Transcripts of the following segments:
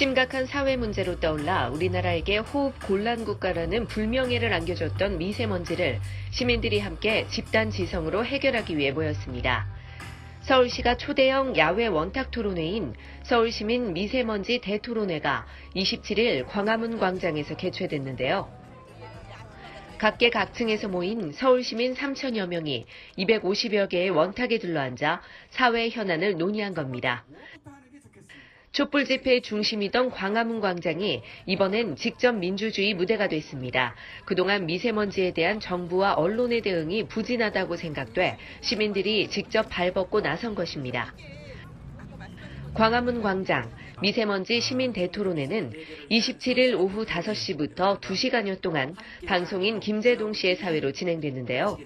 심각한 사회 문제로 떠올라 우리나라에게 호흡 곤란 국가라는 불명예를 안겨줬던 미세먼지를 시민들이 함께 집단 지성으로 해결하기 위해 모였습니다. 서울시가 초대형 야외 원탁 토론회인 서울시민 미세먼지 대토론회가 27일 광화문 광장에서 개최됐는데요. 각계각층에서 모인 서울시민 3천여 명이 250여 개의 원탁에 둘러앉아 사회 현안을 논의한 겁니다. 촛불 집회의 중심이던 광화문 광장이 이번엔 직접 민주주의 무대가 됐습니다. 그동안 미세먼지에 대한 정부와 언론의 대응이 부진하다고 생각돼 시민들이 직접 발벗고 나선 것입니다. 광화문 광장 미세먼지 시민 대토론회는 27일 오후 5시부터 2시간여 동안 방송인 김재동 씨의 사회로 진행됐는데요.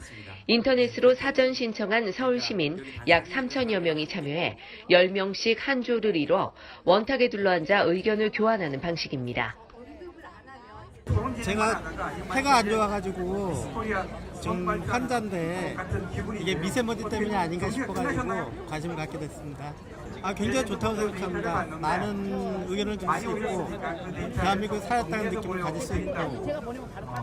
인터넷으로 사전 신청한 서울 시민 약 3천여 명이 참여해 10명씩 한 조를 이뤄 원탁에 둘러앉아 의견을 교환하는 방식입니다. 제가 해가 안 좋아가지고 좀 환자인데 이게 미세먼지 때문이 아닌가 싶어가지고 관심을 갖게 됐습니다. 아 굉장히 좋다고 생각합니다. 많은 의견을 들을 수 있고 대한민국 살았다는 느낌을 가질 수 있고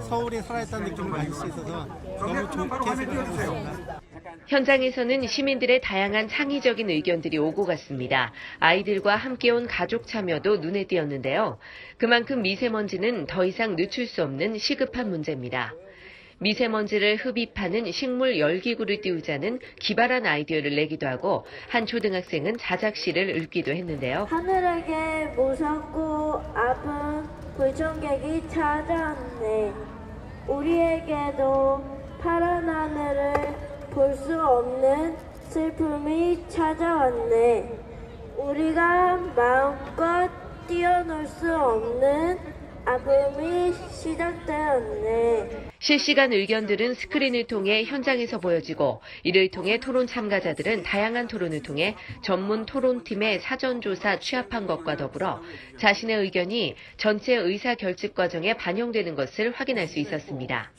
서울이 살아있다는 느낌을 가질 수 있어서 너무 좋게 생각하고 있습니다. 현장에서는 시민들의 다양한 창의적인 의견들이 오고 갔습니다. 아이들과 함께 온 가족 참여도 눈에 띄었는데요. 그만큼 미세먼지는 더 이상 늦출 수 없는 시급한 문제입니다. 미세먼지를 흡입하는 식물 열기구를 띄우자는 기발한 아이디어를 내기도 하고 한 초등학생은 자작시를 읽기도 했는데요. 하늘에게 무섭고 아픈 불청객이 찾아왔네. 우리에게도 파란 하늘을 볼 수 없는 슬픔이 찾아왔네. 우리가 마음껏 뛰어놀 수 없는 아픔이 시작되었네. 실시간 의견들은 스크린을 통해 현장에서 보여지고 이를 통해 토론 참가자들은 다양한 토론을 통해 전문 토론팀의 사전조사 취합한 것과 더불어 자신의 의견이 전체 의사 결집 과정에 반영되는 것을 확인할 수 있었습니다.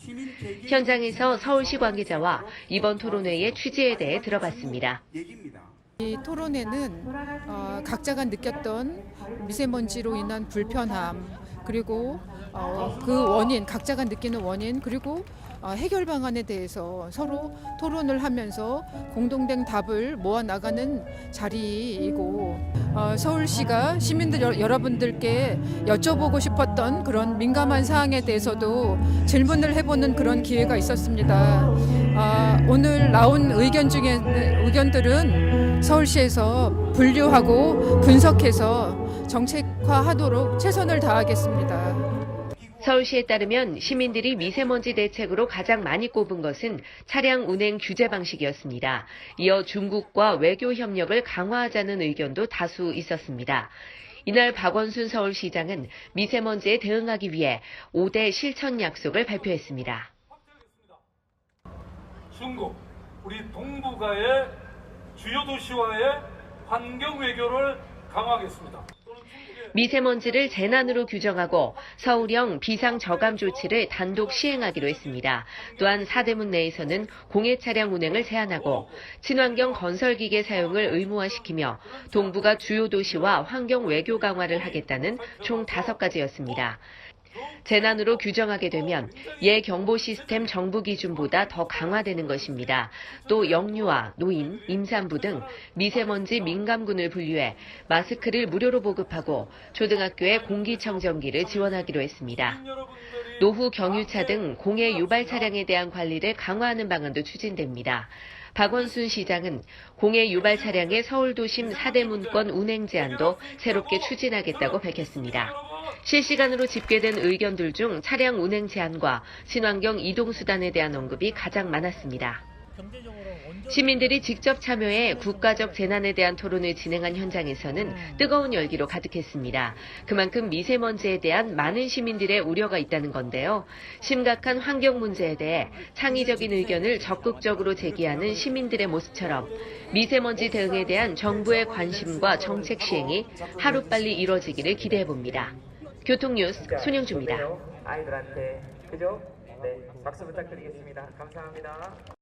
현장에서 서울시 관계자와 이번 토론회의 취지에 대해 들어봤습니다. 이 토론회는 어, 각자가 느꼈던 미세먼지로 인한 불편함 그리고 어, 그 원인 각자가 느끼는 원인 그리고 어, 해결 방안에 대해서 서로 토론을 하면서 공동된 답을 모아 나가는 자리이고 어, 서울시가 시민들 여, 여러분들께 여쭤보고 싶었던 그런 민감한 사항에 대해서도 질문을 해보는 그런 기회가 있었습니다. 아, 오늘 나온 의견 중에 의견들은 서울시에서 분류하고 분석해서 정책 화하도록 최선을 다하겠습니다. 서울시에 따르면 시민들이 미세먼지 대책으로 가장 많이 꼽은 것은 차량 운행 규제 방식이었습니다. 이어 중국과 외교 협력을 강화하자는 의견도 다수 있었습니다. 이날 박원순 서울시장은 미세먼지에 대응하기 위해 5대 실천 약속을 발표했습니다. 중국, 우리 동북아의 주요 도시와의 환경 외교를 강화하겠습니다. 미세먼지를 재난으로 규정하고 서울형 비상 저감 조치를 단독 시행하기로 했습니다. 또한 사대문 내에서는 공해 차량 운행을 제한하고 친환경 건설 기계 사용을 의무화시키며 동북아 주요 도시와 환경 외교 강화를 하겠다는 총 다섯 가지였습니다. 재난으로 규정하게 되면 예 경보 시스템 정부 기준보다 더 강화되는 것입니다. 또 영유아, 노인, 임산부 등 미세먼지 민감군을 분류해 마스크를 무료로 보급하고 초등학교에 공기청정기를 지원하기로 했습니다. 노후 경유차 등 공해 유발 차량에 대한 관리를 강화하는 방안도 추진됩니다. 박원순 시장은 공해 유발 차량의 서울 도심 사대문권 운행 제한도 새롭게 추진하겠다고 밝혔습니다. 실시간으로 집계된 의견들 중 차량 운행 제한과 친환경 이동 수단에 대한 언급이 가장 많았습니다. 시민들이 직접 참여해 국가적 재난에 대한 토론을 진행한 현장에서는 뜨거운 열기로 가득했습니다. 그만큼 미세먼지에 대한 많은 시민들의 우려가 있다는 건데요. 심각한 환경 문제에 대해 창의적인 의견을 적극적으로 제기하는 시민들의 모습처럼 미세먼지 대응에 대한 정부의 관심과 정책 시행이 하루빨리 이뤄지기를 기대해 봅니다. 교통뉴스 손영주입니다. 아이들한테 그죠? 네 박수 부탁드리겠습니다. 감사합니다.